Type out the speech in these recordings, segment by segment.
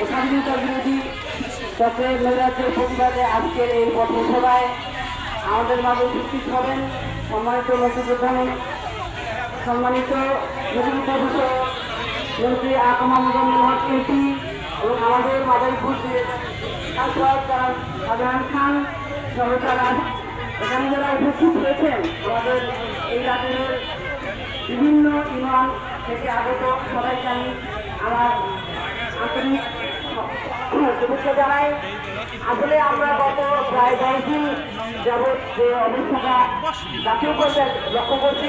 ও স্বাধীনতা বিরোধী চক্রের নৈরাজ্যের প্রতিবাদে আজকের এই পথসভায় আমাদের মাঝে উপস্থিত হবেন সম্মানিত মন্ত্রীপ্রধান সম্মানিত মন্ত্রী আকমা মুজাম্মিল এমপি এবং আমাদের মাদারীপুর সাংসদ সাধারণ খান সহ তারা। এখানে যারা উপস্থিত হয়েছেন, আমাদের এই রাজ্যের বিভিন্ন ইউনিয়ন থেকে আগত সবাইকে আমি আমার শুভেচ্ছা জানাই আসলে আমরা গত প্রায় দশ দিন যাবৎ যে অবস্থাটা জাতীয় পর্যায়ে লক্ষ্য করছি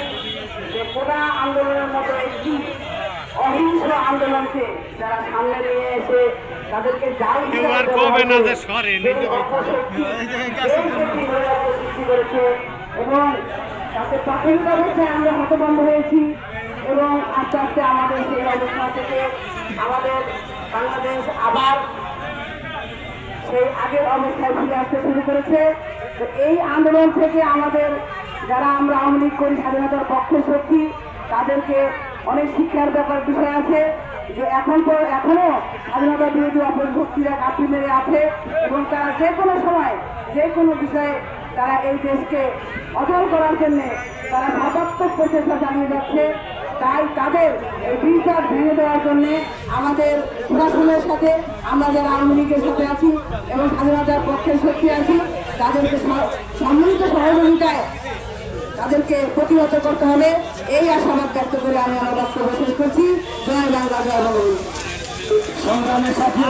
যে কোনা আন্দোলনের মতো একটি অহিংস আন্দোলনকে যারা সামনে নিয়ে এসে তাদেরকে জাল কেউ আর কবে না যে সরেন, এই যে সৃষ্টি করেছে। এবং তাতে প্রাথমিক অবস্থায় আমরা হতভম্ব হয়েছি এবং আস্তে আস্তে আমাদের সেই অবস্থা থেকে আমাদের বাংলাদেশ আবার সেই আগের অবস্থায় ফিরে আসতে শুরু করেছে। তো এই আন্দোলন থেকে আমাদের যারা আমরা আওয়ামী লীগ করি, স্বাধীনতার পক্ষে শক্তি, তাদেরকে অনেক শিক্ষার ব্যাপার বিষয় আছে যে এখন তো এখনও স্বাধীনতা বিরোধী অপর শক্তিরা কাপড়ি মেরে আছে এবং তারা যে কোনো সময়, যে কোনো বিষয়ে তারা এই দেশকে অচল করার জন্যে তারা সর্বাত্মক প্রচেষ্টা চালিয়ে যাচ্ছে। তাই তাদের বিচার ভেঙে দেওয়ার জন্য আমাদের প্রশাসনের সাথে আমরা যারা আওয়ামী লীগের সাথে আছি এবং স্বাধীনতার পক্ষের সত্যি আছি, তাদেরকে সম্মিলিত সহযোগিতায় তাদেরকে প্রতিহত করতে হবে। এই আশাবাদ ব্যক্ত করে আমি আমার বক্তব্য শেষ করছি। জয় বাংলা, জয় বঙ্গবন্ধু। সংগ্রামের সাথে